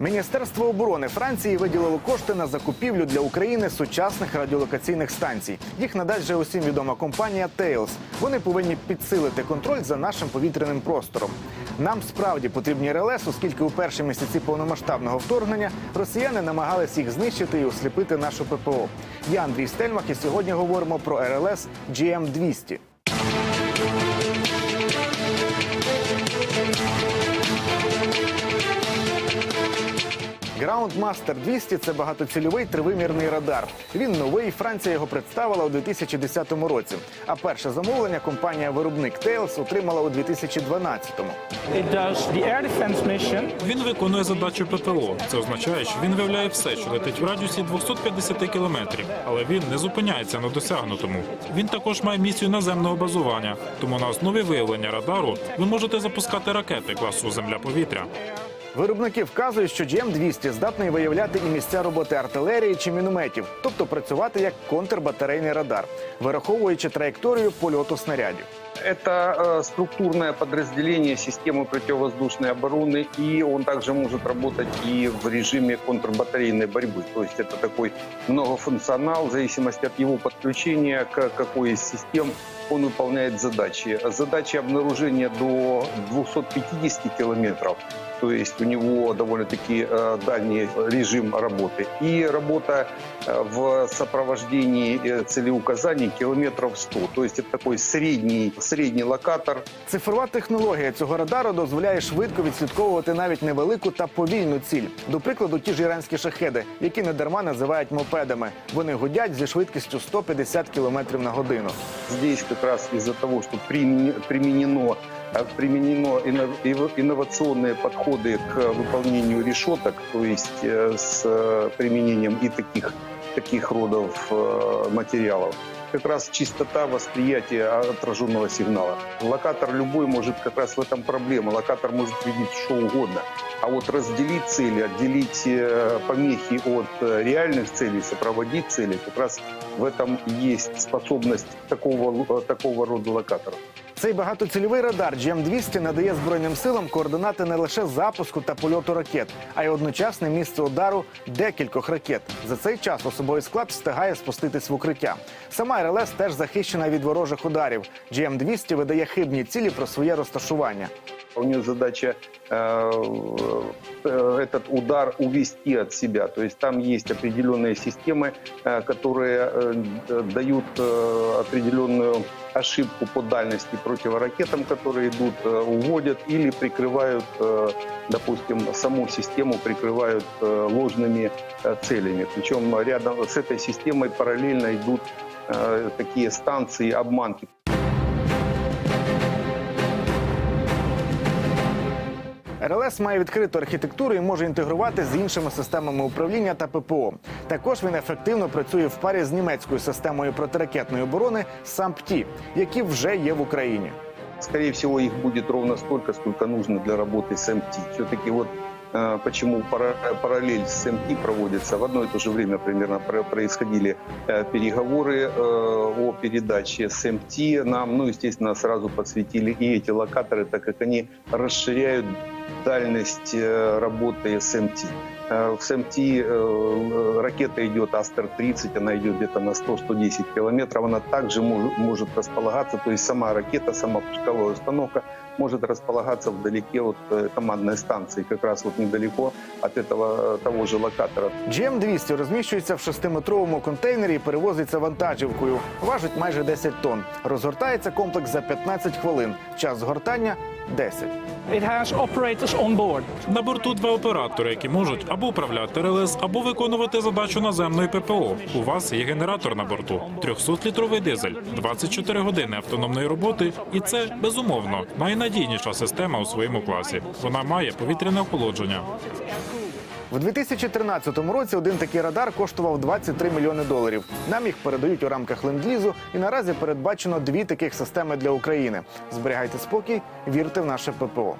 Міністерство оборони Франції виділило кошти на закупівлю для України сучасних радіолокаційних станцій. Їх надасть вже усім відома компанія Tails. Вони повинні підсилити контроль за нашим повітряним простором. Нам справді потрібні РЛС, оскільки у перші місяці повномасштабного вторгнення росіяни намагались їх знищити і осліпити нашу ППО. Я Андрій Стельмах, і сьогодні говоримо про РЛС GM200. Groundmaster 200 – це багатоцільовий тривимірний радар. Він новий. Франція його представила у 2010 році. А перше замовлення компанія-виробник Tails отримала у 2012-му. It does the air defense mission. Він виконує задачу ППО. Це означає, що він виявляє все, що летить в радіусі 250 кілометрів, але він не зупиняється на досягнутому. Він також має місію наземного базування. Тому на основі виявлення радару ви можете запускати ракети класу Земля-повітря. Виробники вказують, що GM200 здатний виявляти і місця роботи артилерії чи мінометів, тобто працювати як контрбатарейний радар, вираховуючи траєкторію польоту снарядів. Это э, структурное подразделение системы противовоздушной обороны, и он также может работать и в режиме контрбатарейной борьбы. То есть это такой многофункционал, в зависимости от его подключения к какой из систем он выполняет задачи. Задачи обнаружения до 250 километров, то есть у него довольно-таки э, дальний режим работы. И работа э, в сопровождении э, целеуказаний километров 100. То есть это такой средний, средний локатор. Цифрова технологія цього радару дозволяє швидко відслідковувати навіть невелику та повільну ціль. До прикладу, ті ж іранські шахеди, які недарма називають мопедами. Вони гудять зі швидкістю 150 км на годину. Здесь как раз из-за того, что примене- применено э, применено ино- ино- инновационные подходы к выполнению решеток, то есть э, с э, применением и таких, таких родов э, материалов. Как раз чистота восприятия отраженного сигнала. Локатор любой может как раз в этом проблема. Локатор может видеть что угодно. А вот разделить цели, отделить э, помехи от э, реальных целей, сопроводить цели, как раз в этом и есть способность такого, лу- э, такого рода локаторов. Цей багатоцільовий радар GM200 надає збройним силам координати не лише запуску та польоту ракет, а й одночасне місце удару декількох ракет. За цей час особовий склад встигає спуститись в укриття. Сама РЛС теж захищена від ворожих ударів. GM200 видає хибні цілі про своє розташування. У нее задача э, э, этот удар увести от себя. То есть там есть определенные системы, э, которые дают определенную ошибку по дальности противоракетам, которые идут, уводят или прикрывают, допустим, саму систему прикрывают ложными целями. Причем рядом с этой системой параллельно идут такие станции обманки. РЛС має відкриту архітектуру і може інтегрувати з іншими системами управління та ППО. Також він ефективно працює в парі з німецькою системою протиракетної оборони САМПТІ, які вже є в Україні. Скорее всего, их будет ровно столько, сколько нужно для работы с МТ. Все-таки вот э, почему пара- параллель с МТ проводится. В одно и то же время примерно про- происходили э, переговоры э, о передаче с МТ. Нам, ну, естественно, сразу подсветили и эти локаторы, так как они расширяют дальность э, работы с МТ. Э, В СМТ э, ракета идет Астер-30, она идет где-то на 100-110 километров. Она также мож- может располагаться, то есть сама ракета, сама пусковая установка может располагаться вдалеке от э, командной станции, как раз вот недалеко от этого э, того же локатора. GM200 розміщується в шестиметровому контейнері і перевозиться вантажівкою. Важить майже 10 тонн. Розгортається комплекс за 15 хвилин. Час згортання 10. It has operators on board. На борту два оператори, які можуть або управляти РЛС, або виконувати задачу наземної ППО. У вас є генератор на борту, 300-літровий дизель, 24 години автономної роботи, і це безумовно найнадійніша система у своєму класі. Вона має повітряне охолодження. В 2013 році один такий радар коштував 23 мільйони доларів. Нам їх передають у рамках ленд-лізу, і наразі передбачено дві таких системи для України. Зберігайте спокій, вірте в наше ППО.